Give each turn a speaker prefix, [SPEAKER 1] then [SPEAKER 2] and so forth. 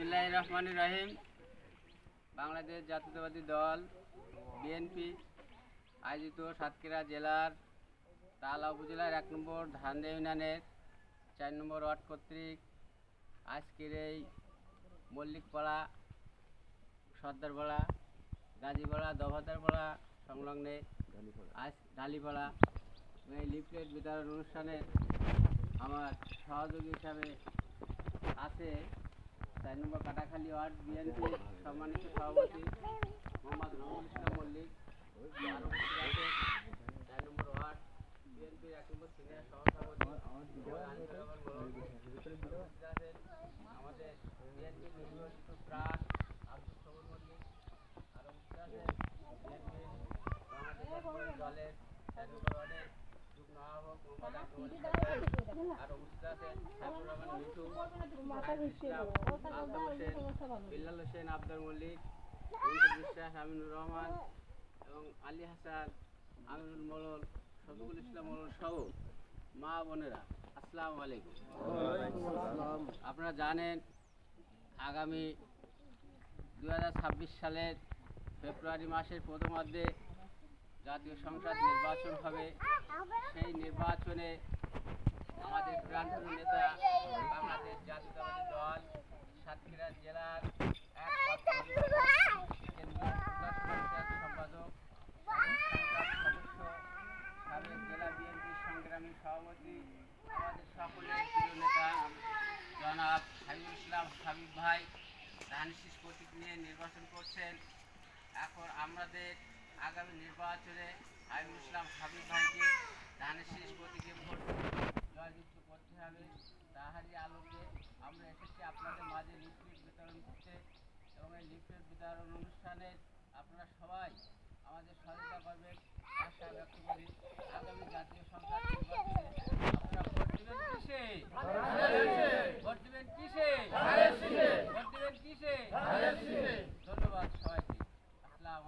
[SPEAKER 1] বিসমিল্লাহ রহমান রহিম। বাংলাদেশ জাতীয়তাবাদী দল বিএনপি আয়োজিত সাতক্ষীরা জেলার তালা উপজেলার এক নম্বর ধান্দে ইউনিয়নের চার নম্বর ওয়ার্ড কর্তৃক আজকের এই মল্লিকপাড়া, সর্দারপাড়া, গাজীপাড়া দভাদারপাড়া সংলগ্নে আজ ঢালিপাড়া এই লিফলেট বিতরণ অনুষ্ঠানে আমার সহযোগী হিসাবে আছে চার নম্বর কাটাখালী ওয়ার্ড, বিএনপি, সম্মানিত সভাপতি মোহাম্মদ রহুল ইসলাম মল্লিক চার নম্বর ওয়ার্ড, বিএনপির এক নম্বর সিনিয়র সহসভাপতি আমাদের বিএনপির নির্বাচিত প্রাণ আব্দুল সবুর মল্লিক আর উপস্থিত বিএনপির দলের চার নম্বর ওয়ার্ডের আব্দুল মল্লিক আমিনুর রহমান এবং আলী হাসান সহ মা বোনেরা আপনারা জানেন আগামী দু হাজার ছাব্বিশ সালের ফেব্রুয়ারি মাসের প্রথমার্ধে জাতীয় সংসদ নির্বাচন হবে। সেই নির্বাচনে আমাদের প্রাণপ্রিয় নেতা বাংলাদেশ জাতীয়তাবাদী দল, সাতক্ষীরা জেলার জেলা বিএনপির সভাপতি, আমাদের সকলের প্রিয় নেতা, জনাব ইসলাম ভাই প্রতীক নিয়ে নির্বাচন করছেন। এখন আমাদের আগামী নির্বাচনে হাবিব ইসলাম হাবিব ভাইকে ধানের শেষ প্রতীকে ভোট জয়যুক্ত করতে হবে। তাহারই আলোকে আমরা এসেছি আপনাদের মাঝে লিফলেট বিতরণ করতে এবং এই লিফলেট বিতরণ অনুষ্ঠানে আপনারা সবাই আমাদের সহায়তা করবেন। আশা ব্যক্ত করি আগামী জাতীয় সংসদ আপনারা ভোট দেবেন কিসে? ভোট দেবেন কিসে? ভোট দেবেন কিসে?